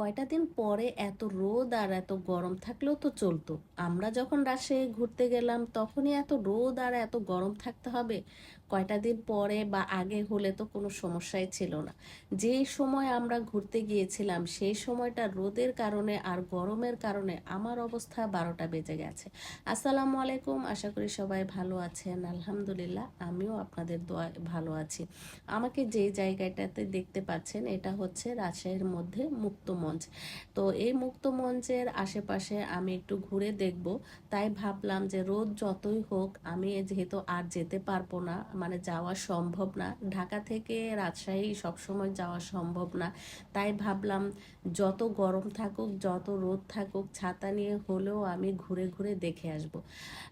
কয়টা দিন পরে এত রোদ আর এত গরম থাকলেও তো চলতো। আমরা যখন রাশে ঘুরতে গেলাম, তখনই এত রোদ আর এত গরম থাকতে হবে। কয়টা দিন পরে বা আগে হলে তো কোনো সমস্যাই ছিল না। যে সময় আমরা ঘুরতে গিয়েছিলাম, সেই সময়টা রোদের কারণে আর গরমের কারণে আমার অবস্থা বারোটা বেজে গেছে। আসসালামু আলাইকুম, আশা করি সবাই ভালো আছেন। আলহামদুলিল্লাহ, আমিও আপনাদের দোয়া ভালো আছি। আমাকে যে জায়গাটাতে দেখতে পাচ্ছেন, এটা হচ্ছে রাজশাহীর মধ্যে মুক্ত মঞ্চ। তো এই মুক্ত মঞ্চের আশেপাশে আমি একটু ঘুরে দেখব। তাই ভাবলাম যে রোদ যতই হোক, আমি যেহেতু আর যেতে পারব না মানে যাওয়া সম্ভব না। ঢাকা থেকে রাজশাহী সবসময় যাওয়া সম্ভব না। তাই ভাবলাম, যত গরম থাকুক, যত রোদ থাকুক, ছাতা নিয়ে হলেও আমি ঘুরে ঘুরে দেখে আসব।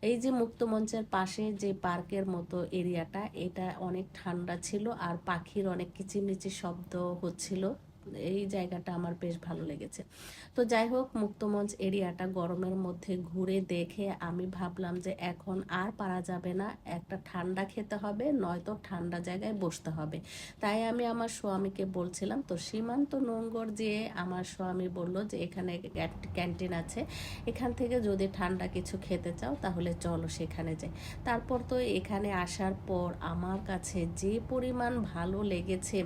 এই যে মুক্তমঞ্চের পাশে যে পার্কের মতো এরিয়াটা, এটা অনেক ঠান্ডা ছিল আর পাখির অনেক কিচিমিচি শব্দ হচ্ছিল। এই জায়গাটা আমার বেশ ভালো লেগেছে। তো যাই হোক, মুক্তমঞ্চ এরিয়াটা গরমের মধ্যে ঘুরে দেখে আমি ভাবলাম যে এখন আর পারা যাবে না, একটা ঠান্ডা খেতে হবে, নয়তো ঠান্ডা জায়গায় বসতে হবে। তাই আমি আমার স্বামীকে বলছিলাম, তো সীমান্ত নোঙ্গর যেয়ে আমার স্বামী বলল যে এখানে ক্যান্টিন আছে, এখান থেকে যদি ঠান্ডা কিছু খেতে চাও তাহলে চলো সেখানে যাই। তারপর তো এখানে আসার পর আমার কাছে যে পরিমাণ ভালো লেগেছে,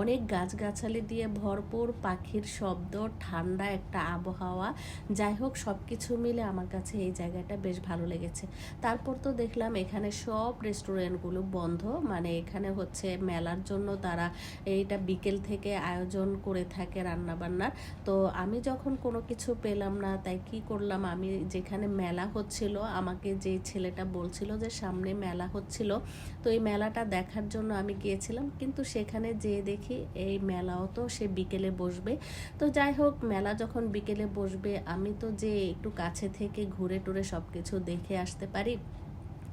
অনেক গাছগাছালি দিয়ে ভরপুর পাখির শব্দ, ঠান্ডা একটা আবহাওয়া। যাই হোক সব কিছু মিলে আমার কাছে এই জায়গাটা বেশ ভালো লেগেছে। তারপর তো দেখলাম এখানে সব রেস্টুরেন্টগুলো বন্ধ। মানে এখানে হচ্ছে মেলার জন্য তারা এইটা বিকেল থেকে আয়োজন করে থাকে রান্নাবান্নার। তো আমি যখন কোনো কিছু পেলাম না, তাই কি করলাম? আমি যেখানে মেলা হচ্ছিল, আমাকে যে ছেলেটা বলছিল যে সামনে মেলা হচ্ছিল, তো এই মেলাটা দেখার জন্য আমি গিয়েছিলাম। কিন্তু সেখানে যেয়ে দেখি এই মেলাও তো সে বিকেলে বসবে। তো যাই হোক, মেলা যখন বিকেলে বসবে, আমি তো যে একটু কাছে থেকে ঘুরে টুরে সব কিছু দেখে আসতে পারি।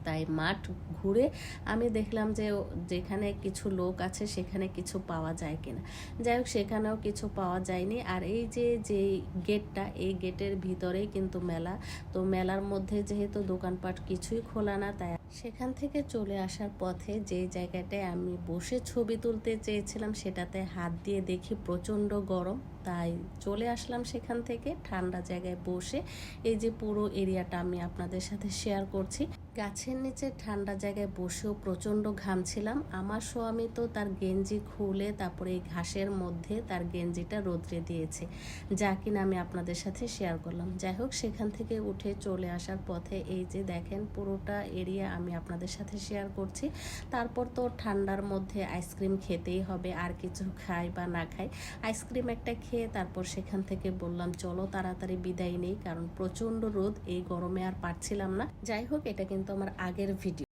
তাই মাঠ ঘুরে আমি দেখলাম যে যেখানে কিছু লোক আছে সেখানে কিছু পাওয়া যায় কিনা। যাই হোক, সেখানেও কিছু পাওয়া যায়নি। আর এই যে যে গেটটা, এই গেটের ভিতরেই কিন্তু মেলা। তো মেলার মধ্যে যেহেতু দোকানপাট কিছুই খোলা না, তাই সেখান থেকে চলে আসার পথে যে জায়গাটায় আমি বসে ছবি তুলতে চেয়েছিলাম, সেটাতে হাত দিয়ে দেখি প্রচণ্ড গরম। তাই চলে আসলাম সেখান থেকে ঠান্ডা জায়গায় বসে। এই যে পুরো এরিয়াটা আমি আপনাদের সাথে শেয়ার করছি। গাছের নিচে ঠান্ডা জায়গায় বসেও প্রচণ্ড ঘামছিলাম আমার স্বামী তো তার গেঞ্জি খুলে তারপরে এই ঘাসের মধ্যে তার গেঞ্জিটা রোদ্রে দিয়েছে। যা কিনা আমি আপনাদের সাথে শেয়ার করলাম। যাই হোক, সেখান থেকে উঠে চলে আসার পথে এই যে দেখেন পুরোটা এরিয়া আমি আপনাদের সাথে শেয়ার করছি। তারপর তো ঠান্ডার মধ্যে আইসক্রিম খেতেই হবে, আর কিছু খাই বা না খাই। আইসক্রিম একটা খেয়ে তারপর সেখান থেকে বললাম, চলো তাড়াতাড়ি বিদায় নেই, কারণ প্রচণ্ড রোদ, এই গরমে আর পারছিলাম না। যাই হোক, এটা কিন্তু আমার আগের ভিডিও